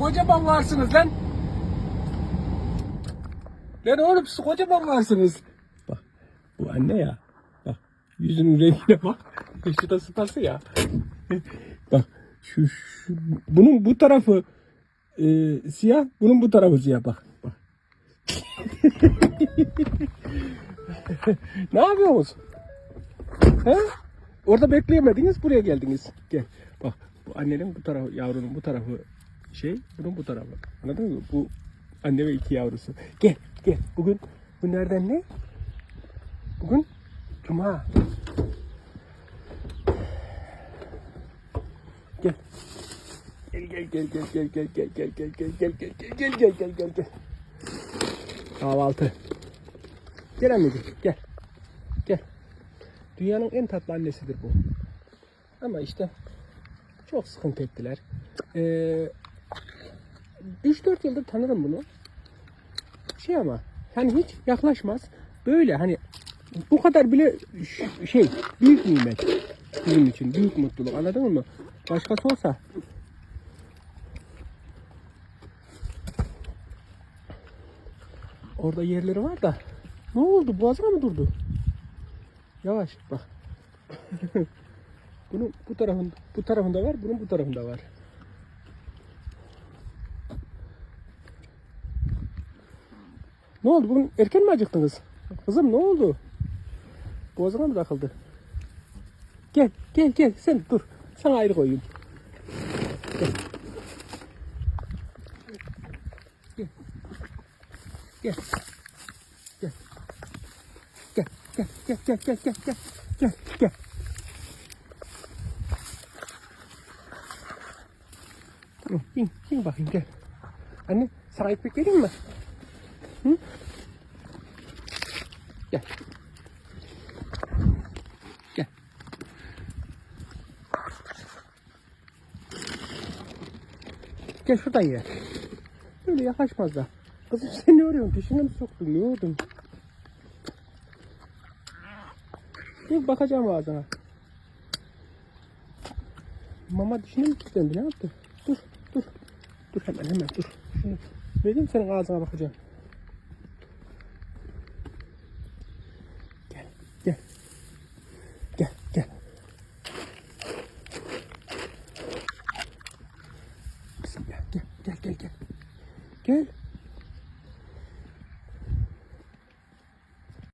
kocaman varsınız lan. Lan oğlum siz kocaman varsınız. Bak bu anne ya. Bak yüzünün rengine bak. Şu da sıpası ya. bak şu, şu bunun bu tarafı e, siyah, bunun bu tarafı siyah bak. Bak. ne yapıyorsunuz? He? Orada bekleyemediniz, buraya geldiniz. Gel. Bak, bu annenin bu tarafı, yavrunun bu tarafı şey, bunun bu tarafı. Anladın mı? Bu anne ve iki yavrusu. Gel, gel. Bugün, bu nereden ne? Bugün Cuma. Gel. Gel gel gel gel gel gel gel gel gel gel gel gel gel gel gel gel gel gel. Kahvaltı. Gel anneciğim gel. Gel. Dünyanın en tatlı annesidir bu. Ama işte çok sıkıntı ettiler. Ee, 3-4 yıldır tanırım bunu. Şey ama hani hiç yaklaşmaz. Böyle hani bu kadar bile şey büyük nimet bizim için büyük mutluluk anladın mı? Başkası olsa orada yerleri var da ne oldu boğazına mı durdu? Yavaş bak. bunun bu tarafında bu tarafında var, bunun bu tarafında var. Ne oldu? Bugün erken mi acıktınız? Kızım ne oldu? Boğazına mı takıldı? Gel, gel, gel. Sen dur. Sana ayrı koyayım. Gel. Gel. Gel. Gel. Gel. Gel. Gel. Gel. Gel. Gel. Gel. Gel. Tamam. İn. İn bakayım gel. Anne sana ekmek vereyim mi? Hı? Gel. Gel. Gel şuradan ye. Böyle yaklaşmaz da. Kızım sen ne arıyorsun? Peşine mi soktun? Ne oldun? Dur bakacağım ağzına. Mama dişine mi kilitlendi? Ne yaptı? Dur, dur. Dur hemen hemen dur. Şunu vereyim senin ağzına bakacağım. Gel. Gel gel. Kızım gel gel gel gel. Gel.